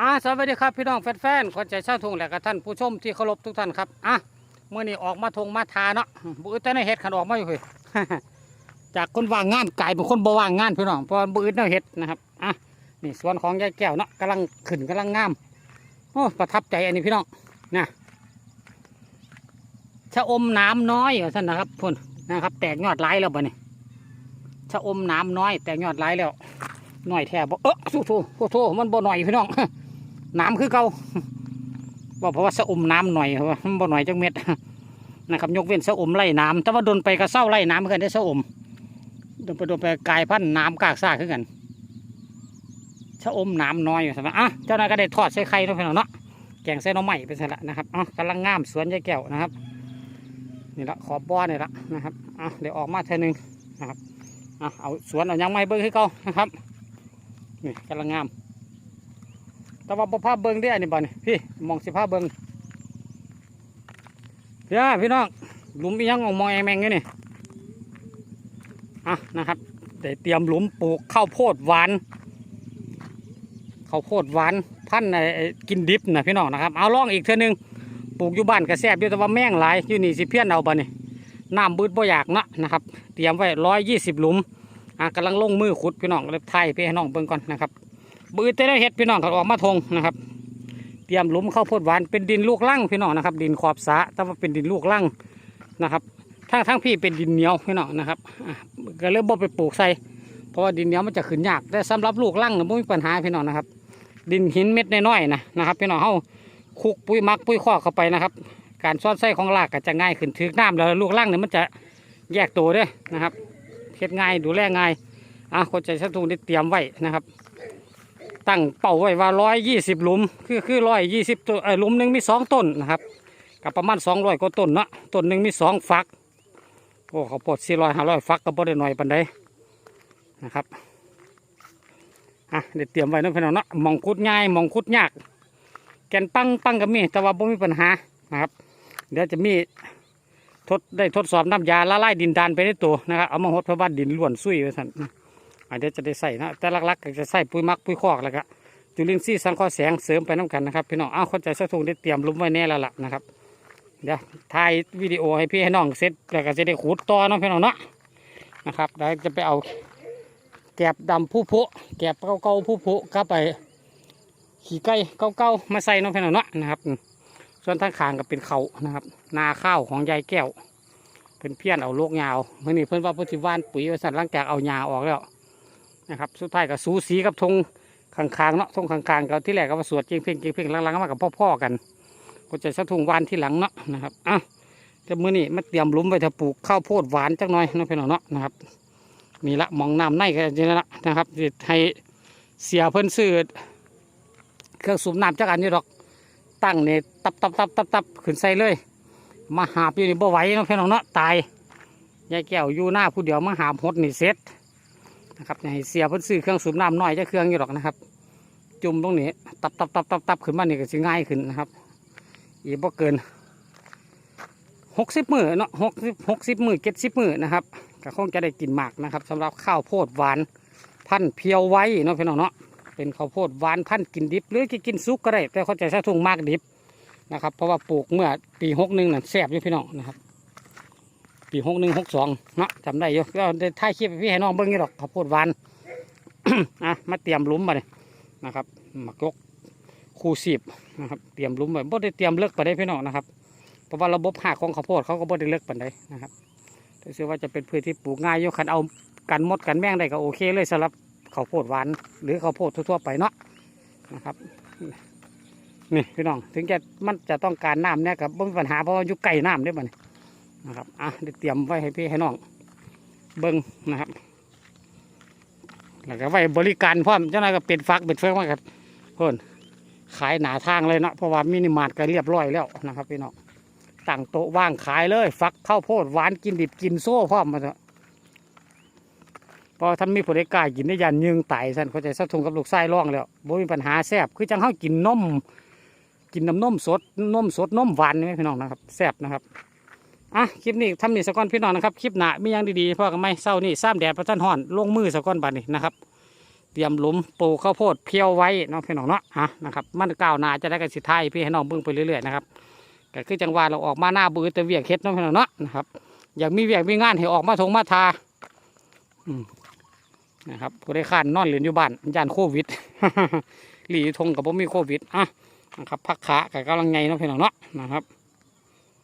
อ่าสวัสดีครับพี่น้องแฟนๆคนใจเช่าทงและกับท่านผู้ชมที่เคารพทุกท่านครับอะเมื่อนี้ออกมาทงมาทาเนาะบุ้ยแต่ในเฮ็ดขันออกมาอยู่เฮ้ยจากคนว่างงานกลายเป็นคนบ่ว่างงานพี่น้องเพราะบุ้ยเนเฮ็ดนะครับอะนี่สวนของยายแก้วเนาะกำลังขึ้นกำลังงามโอ้ประทับใจอันนี้พี่น้องนะชะอมน้ำน้อยท่านนะครับพุ่นนะครับ แตกยอดไร้แล้วบ่เนี่ยชะอมน้ำน้อย แตกยอดไร้แล้วหน่อยแทบเออโถ่โถ่โถ่โถ่มันบ่หน่อยพี่น้อง น้ำคือเก่าบอกเพราะว่าสะอมน้ำหน่อยเพราะว่าบ่หน่อยจังเม็ดนะครับยกเว้นสะอมไล่น้ำแต่ว่าโดนไปก็เศร้าไล่น้ำเหมือนกันได้สะอมโดนไปโดนไปกลายพันน้ำกากซ่าขึ้นกันสะอมน้ำน้อยอยู่สำหรับอะเจ้านายก็ได้ทอดใส่ไข่เนาะพี่น้องเนาะแกงใส่น้ำใหม่เป็นสละนะครับอะกำลังงามสวนยายแก้วนะครับนี่ละขอบบ้อนี่ละนะครับอะเดี๋ยวออกมาเท่านึงนะครับอะเอาสวนเอายังไม่เบิ้งให้เขานะครับนี่กำลังงาม แต่ว่าภาพเบิ้งได้อันนี้บ่นี่พี่มองสิภาพเบิ้งพี่น้าพี่น้องหลุมอียังมองแองแมงอยู่นี่อะนะครับได้เตรียมหลุมปลูกข้าวโพดหวานข้าวโพดหวานพันธุ์ไอ้ไอ้กินดิบนะพี่น้องนะครับเอาล่องอีกเท่านึงปลูกอยู่บ้านก็แซบอยู่แต่ว่าแมงหลายอยู่นี่สิเพี้ยนเอาบ่นี่น้ำบืดบ่อยากนะนะครับ เตรียมไว้ร้อยยี่สิบหลุมอะกำลังลงมือขุดพี่น้องเลยไทยพี่น้องเบิ่งก่อนนะครับ บือเต้ได้เฮ็ดพี่น้องก็ออกมาทงนะครับ เตรียมหลุมข้าวโพดหวานเป็นดินลูกลั่งพี่น้องนะครับ ดินขอบสะแต่ว่าเป็นดินลูกลั่งนะครับทั้งทั้งพี่เป็นดินเหนียวพี่น้องนะครับก็เลยบ่ไปปลูกใส่เพราะว่าดินเหนียวมันจะขึ้นยากแต่สำหรับลูกลั่งเนี่ยไม่มีปัญหาพี่น้องนะครับ ดินหินเม็ดน้อยๆนะนะครับพี่น้องเฮาคุกปุ๋ยมักปุ๋ยข้อเข้าไปนะครับ การซ่อนไส้ของรากก็จะง่ายขึ้นถือน้ำแล้วลูกลั่งเนี่ยมันจะแยกตัวด้อนะครับเฮ็ดง่ายดูแลง่ายอะคนใจชัตุงได้เตรียมไว้นะครับ ตั้งเป้าไว้ว่าร้อยยี่สิบหลุม คือคือร้อยยี่สิบต้นเออหลุมหนึ่งมีสองต้นนะครับกับประมาณสองร้อยกว่าต้นเนาะต้นหนึ่งมีสองฝัก โอ้เขาวโพดสี่ร้อยห้าร้อยฝักก็บ่ได้หน่อยปันใดนะครับอะเดี๋ยวเตรียมไว้นาะพี่น้องเนาะมองคุดง่ายมองคุดยาก แกนปังปังก็มีแต่ว่าบ่มีปัญหานะครับ เดี๋ยวจะมีทดได้ทดสอบน้ำยาละลายดินดานไปในตัวนะครับเอามาหดเพราะว่าดินล้วนซุยไว้สั่น อันเดี๋ยวจะได้ใส่นะแต่ลักๆก็จะใส่ปุ๋ยมักปุ๋ยคอกแล้วก็จุลินทรีย์สังเคราะห์แสงเสริมไปน้ำกันนะครับพี่น้องอ้าวคนใจสักทุงได้เตรียมลุมไว้แน่แล้วล่ะนะครับเดี๋ยวถ่ายวิดีโอให้พี่ให้น้องเสร็จแล้วก็จะได้ขูดต่อเนาะพี่น้องเนาะนะครับแล้วจะไปเอาแกบดำผู้พุแกบเก่าๆผู้พุก็ไปขี่ไก่เก่าๆมาใส่เนาะพี่น้องเนาะนะครับ ส่วนทางขางก็เป็นเขานะครับ นาข้าวของยายแก้วเพิ่นเพี้ยนเอาโลกยาวเมื่อนี้เพิ่อนว่าเพิ่นสิว่านปุ๋ยไว้สั่นหลังจากเอายาออกแล้ว นะครับ สุดท้ายก็สูสีกับธงข้างๆเนาะธงข้างๆก็ที่แรกก็มาสวดเก่งเพ่งเก่งเพ่งหลังๆมากับพ่อๆกันก็จะสะทุงวานที่หลังเนาะนะครับอะแต่มื้อนี้มาเตรียมลุมไว้ถ้าปลูกข้าวโพดหวานจักหน่อยเนาะพี่น้องเนาะนะครับนี่ละมองน้ำในก็จะละนะครับให้เสียเพิ่นซื้อเครื่องสูบน้ำจักอันนี้ดอกตั้งเนี่ยตับตับตับตับตับขึ้นใส่เลย มาหาบอยู่นี่บ่ไหวเนาะพี่น้องเนาะตายยายแก้วอยู่หน้าผู้เดียวมาหาบหดนี่เสร็จ นะครับเนี่ยให้เสียเพิ่นซื้อเครื่องสูบน้ำน้อยจะเครื่องอยู่หรอกนะครับ จุ่มตรงนี้ตับตับตับตับตับขึ้นมาเนี่ก็สิง่ายขึ้นนะครับ อีกบ่เกินหกสิบมือเนาะหกสิบหกสิบมือเจ็ดสิบมือนะครับก็คงจะได้กินหมากนะครับสำหรับข้าวโพดหวานพันเพียวไว้เนาะพี่น้องเนาะเป็นข้าวโพดหวานพันกินดิบ หรือกินซุกก็ได้แต่เขาใจะใช้ถุงมากดิบนะครับเพราะว่าปลูกเมื่อปีหกหนึ่งน่ะแซ่บอยู่พี่น้องนะครับ ปีหกหนึ่งหกสองเนาะจำได้อยู่ก็ได้ถ่ายคลิปพี่ให้น้องเบิ้งนี่หรอกข้าวโพดหวาน อะมาเตรียมลุมมาเลยนะครับมากกคูสีบนะครับเตรียมลุมไว้บ่ได้เตรียมเลิกไปได้พี่น้องนะครับเพราะว่าระบบหักของข้าวโพดเขาก็บ่ได้เลิกไปานใดนะครับแต่เชื่อว่าจะเป็นพืชที่ปลูกง่ายยู่คันเอากันมดกันแมงได้ก็โอเคเลยสำหรับข้าวโพดหวาน หรือข้าวโพดทั่วๆไปเนาะนะครับนี่พี่น้องถึงจะมันจะต้องการน้ำเนี่ยกับบ่มีปัญหาเพราะว่าอยู่ใกล้น้ำได้บ่เนี่ย นะครับอะเดี๋ยวเตรียมไว้ให้พี่ให้น้องเบิ้งนะครับแล้วก็ไว้บริการพร้อมเจ้านายก็เป็นฟักเป็นเฟืองมาครับเพิ่นขายหนาทางเลยเนาะเพราะว่ามินิมาร์ทก็เรียบร้อยแล้วนะครับพี่น้องตั้งโต๊ะว่างขายเลย ฟักข้าวโพดหวานกินดิบกินโซ่พร้อมมาเถอะเพอทำมีผลกายกินได้ยันยึงไตสันเขาใจสะทุงกับลูกไส้ร่องแล้วบ่มีปัญหาแซ่บคือจังเฮากินนมกินน้ำนมสดนมสดนมหวานนี่ไหมพี่น้องนะครับแซ่บนะครับ อะคลิปนี้ทำนี่สะก้อนพี่น้องนะครับคลิปหนามียังดีๆพ่อกันไหมเศร้านี่ซ้ำแดดประทันห่อนลงมือสะก้อนบัดนี้นะครับ เตรียมหลุมปลูกข้าวโพดเพียวไว้เนาะพี่น้องเนาะอะนะครับมันก้าวหนาจะได้กันสิไทยพี่ให้น้องเบิ่งไปเรื่อยๆนะครับก็คือจังหวะเราออกมาหน้าบือแต่เวียกเฮ็ดเนาะพี่น้องเนาะนะครับอยากมีเวียกมีงานให้ออกมาทงมาทาอืมนะครับผู้ได้ขานนอนเหรียญอยู่บ้านย่านโควิดหลีทงกับผมมีโควิดอะนะครับพักขากับกำลังไงเนาะพี่น้องเนาะนะครับ